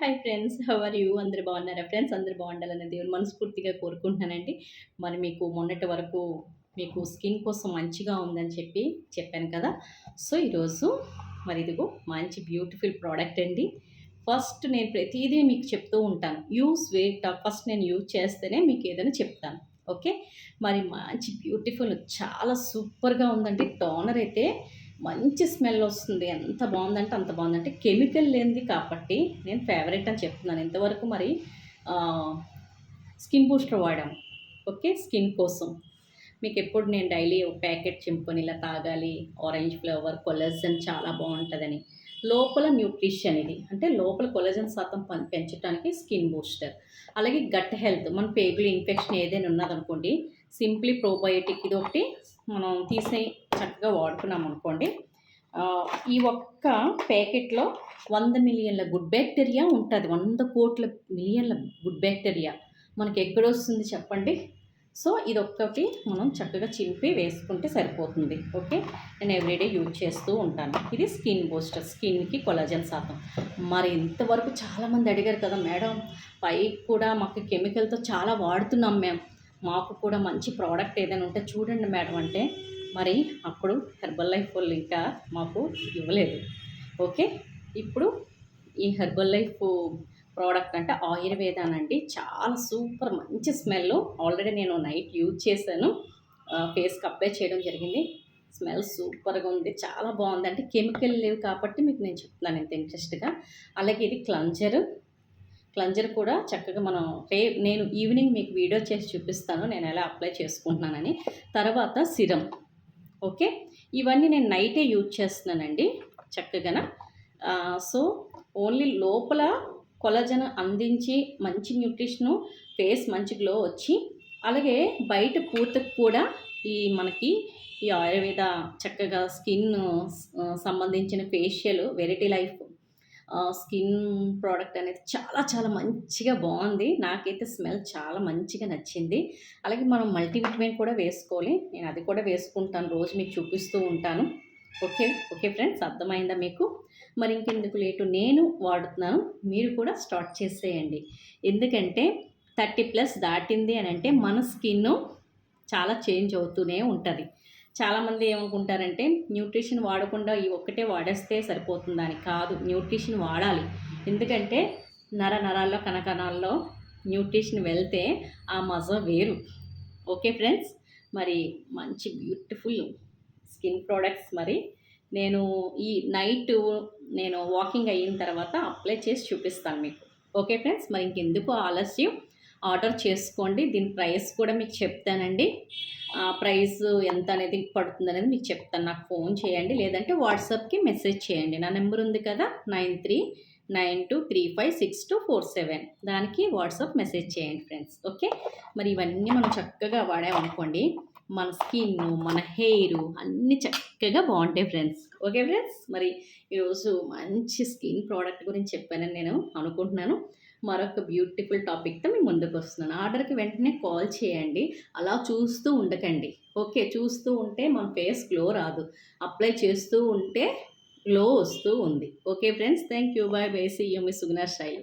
Hi friends how are you? అందరు బాగున్నారా friends? అందరు బాగుండాలని దేవుని మనస్ఫూర్తిగా కోరుకుంటున్నానండి. మరి మీకు మొన్నటి వరకు మీకు స్కిన్ కోసం మంచిగా ఉందని చెప్పి చెప్పాను కదా. సో ఈరోజు మరి ఇదిగో మంచి బ్యూటిఫుల్ ప్రోడక్ట్ అండి. ఫస్ట్ నేను ప్రతిదీ మీకు చెప్తూ ఉంటాను. యూస్ వెయిట్ ఫస్ట్ నేను యూజ్ చేస్తేనే మీకు ఏదైనా చెప్తాను. ఓకే? మరి మంచి బ్యూటిఫుల్ చాలా సూపర్గా ఉందండి. టోనర్ అయితే మంచి స్మెల్ వస్తుంది. ఎంత బాగుందంటే అంత బాగుందంటే కెమికల్ లేనిది కాబట్టి నేను ఫేవరెట్ అని చెప్తున్నాను. ఇంతవరకు మరి స్కిన్ బూస్టర్ వాడాం ఓకే? స్కిన్ కోసం. మీకు ఎప్పుడు నేను డైలీ ఒక ప్యాకెట్ చింపుకొని ఇలా తాగాలి ఆరెంజ్ ఫ్లేవర్ కొలజన్ చాలా బాగుంటుందని. లోపల న్యూట్రిషన్ ఇది. అంటే లోపల కొలజన్ శాతం పెంచడానికి స్కిన్ బూస్టర్. అలాగే గట్ హెల్త్. మన పేగులు ఇన్ఫెక్షన్ ఏదైనా ఉన్నదనుకోండి సింప్లీ ప్రోబయోటిక్ ఇది ఒకటి మనం తీసే చక్కగా వాడుకున్నాం అనుకోండి. ఈ ఒక్క ప్యాకెట్లో వంద మిలియన్ల గుడ్ బ్యాక్టీరియా ఉంటుంది. వంద కోట్ల మిలియన్ల గుడ్ బ్యాక్టీరియా మనకి ఎక్కడొస్తుంది చెప్పండి? సో ఇది ఒక్కటి మనం చక్కగా చింపి వేసుకుంటే సరిపోతుంది. ఓకే? నేను ఎవ్రీడే యూజ్ చేస్తూ ఉంటాను. ఇది స్కిన్ బూస్టర్ స్కిన్కి కొలాజన్ శాతం. మరి ఇంతవరకు చాలామంది అడిగారు కదా మేడం పైకి కూడా మాకు కెమికల్తో చాలా వాడుతున్నాం మేము. మాకు కూడా మంచి ప్రోడక్ట్ ఏదైనా ఉంటే చూడండి మేడం అంటే మరి అప్పుడు హెర్బల్ లైఫ్ వాళ్ళు ఇంకా మాకు ఇవ్వలేదు. ఓకే ఇప్పుడు ఈ హెర్బల్ లైఫ్ ప్రోడక్ట్ అంటే ఆయుర్వేదానండి చాలా సూపర్ మంచి స్మెల్ ఆల్రెడీ నేను నైట్ యూజ్ చేశాను. ఫేస్కి అప్లై చేయడం జరిగింది. స్మెల్ సూపర్గా ఉంది. చాలా బాగుంది. అంటే కెమికల్ లేవు కాబట్టి మీకు నేను చెప్తున్నాను ఇంత ఇంట్రెస్ట్గా అలాగే ఇది క్లంజర్ క్లంజర్ కూడా చక్కగా మనం రే నేను ఈవినింగ్ మీకు వీడియో చేసి చూపిస్తాను. నేను ఎలా అప్లై చేసుకుంటున్నానని. తర్వాత సిరం ఓకే? ఇవన్నీ నేను నైటే యూజ్ చేస్తున్నానండి చక్కగా సో ఓన్లీ లోపల కొలజన్ అందించి మంచి న్యూట్రిషను ఫేస్ మంచి గ్లో వచ్చి అలాగే బయట పూతకు కూడా ఈ మనకి ఈ ఆయుర్వేద చక్కగా స్కిన్ సంబంధించిన facial variety life skin product అనేది చాలా చాలా మంచిగా బాగుంది. నాకైతే స్మెల్ చాలా మంచిగా నచ్చింది. అలాగే మనం మల్టీవిటమిన్ కూడా వేసుకోవాలి. నేను అది కూడా వేసుకుంటాను. రోజు మీకు చూపిస్తూ ఉంటాను. ఓకే? ఓకే ఫ్రెండ్స్ అర్థమైందా మీకు? మరి ఇంకెందుకు లేటు? నేను వాడుతున్నాను. మీరు కూడా స్టార్ట్ చేసేయండి. ఎందుకంటే థర్టీ ప్లస్ దాటింది అని అంటే మన స్కిన్ చాలా చేంజ్ అవుతూనే ఉంటుంది. చాలామంది ఏమనుకుంటారంటే న్యూట్రిషన్ వాడకుండా ఈ ఒక్కటే వాడేస్తే సరిపోతుందని కాదు. న్యూట్రిషన్ వాడాలి. ఎందుకంటే నర నరాల్లో కనకణాల్లో న్యూట్రిషన్ వెళ్తే ఆ మజా వేరు. Okay friends? మరి మంచి బ్యూటిఫుల్ స్కిన్ ప్రోడక్ట్స్ మరి నేను ఈ నైట్ నేను వాకింగ్ అయిన తర్వాత అప్లై చేసి చూపిస్తాను మీకు. Okay friends? మరి ఇంకెందుకు ఆలస్యం? ఆర్డర్ చేసుకోండి. దీని ప్రైస్ కూడా మీకు చెప్తానండి. ప్రైస్ ఎంత అనేది పడుతుంది అనేది మీకు చెప్తాను. నాకు ఫోన్ చేయండి. లేదంటే వాట్సాప్కి మెసేజ్ చేయండి. నా నెంబర్ ఉంది కదా nine three nine two three five six two four seven. దానికి వాట్సాప్ మెసేజ్ చేయండి ఫ్రెండ్స్. ఓకే? మరి ఇవన్నీ మనం చక్కగా వాడామనుకోండి మన స్కిన్ మన హెయిర్ అన్నీ చక్కగా బాగుంటాయి ఫ్రెండ్స్. Okay friends? మరి ఈరోజు మంచి స్కిన్ ప్రోడక్ట్ గురించి చెప్పానని నేను అనుకుంటున్నాను. మరొక బ్యూటిఫుల్ టాపిక్తో మేము ముందుకు వస్తున్నాను. ఆర్డర్కి వెంటనే కాల్ చేయండి. అలా చూస్తూ ఉండకండి. ఓకే చూస్తూ ఉంటే మన ఫేస్ గ్లో రాదు. అప్లై చేస్తూ ఉంటే గ్లో వస్తూ ఉంది. Okay friends thank you bye. Bye see you మీ సుగుణ శైలి